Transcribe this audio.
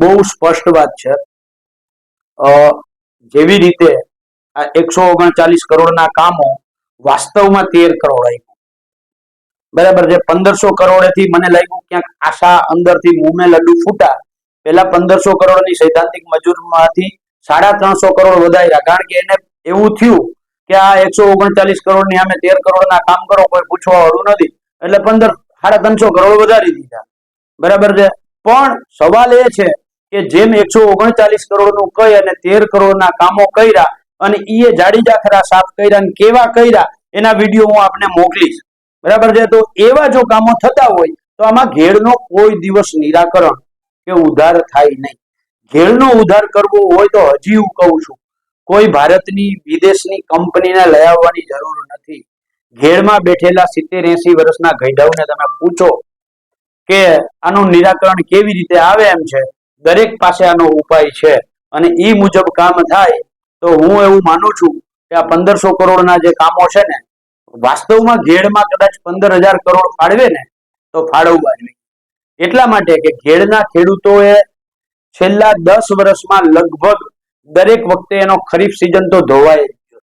બહુ સ્પષ્ટ વાત છે. જેવી રીતે આ એકસો ઓગણચાલીસ કરોડના કામો વાસ્તવમાં તેર કરોડ આવ્યું બરાબર છે, પંદરસો કરોડેથી મને લાગ્યું ક્યાંક આશા અંદરથી મુમે લડ્ડુ ફૂટા. પેલા પંદરસો કરોડની સૈદ્ધાંતિક મજૂરમાંથી સાડા ત્રણસો કરોડ વધાર્યા. કારણ કે એને એવું થયું કે આ એકસો ઓગણચાલીસ કરોડની અમે તેર કરોડના કામ કરો, કોઈ પૂછવા વાળું નથી. એટલે પંદર, સાડા ત્રણસો કરોડ વધારી દીધા. બરાબર છે. પણ સવાલ એ છે કે જેમ એકસો ઓગણચાલીસ કરોડનું કઈ અને તેર કરોડના કામો કર્યા અને એ જાડીજા ખરા સાફ કર્યા કેવા કર્યા, એના વીડિયો હું આપને મોકલીશ. બરાબર છે? તો એવા જો કામો થતા હોય, તો આમાં ઘેડનો કોઈ દિવસ નિરાકરણ કે ઉધાર થાય નહીં. ઘેડનો ઉધાર કરવો હોય તો હજી હું કહું છું, કોઈ ભારતની, વિદેશની કંપનીને લઈ આવવાની જરૂર નથી. ઘેડમાં બેઠેલા સિત્તેર એસી વર્ષના ગઈઢાઓને તમે પૂછો કે આનું નિરાકરણ કેવી રીતે આવે એમ છે? દરેક પાસે આનો ઉપાય છે અને એ મુજબ કામ થાય, તો હું એવું માનું છું કે આ પંદરસો કરોડના જે કામો છે ને, વાસ્તવમાં ઘેડમાં કદાચ પંદર હજાર કરોડ ફાળવે ને, તો ફાળવવા જોઈએ એટલા માટે કે ઘેડના ખેડૂતોએ છેલ્લા દસ વર્ષમાં લગભગ દરેક વખતે એનો ખરીફ સિઝન તો ધોવાય.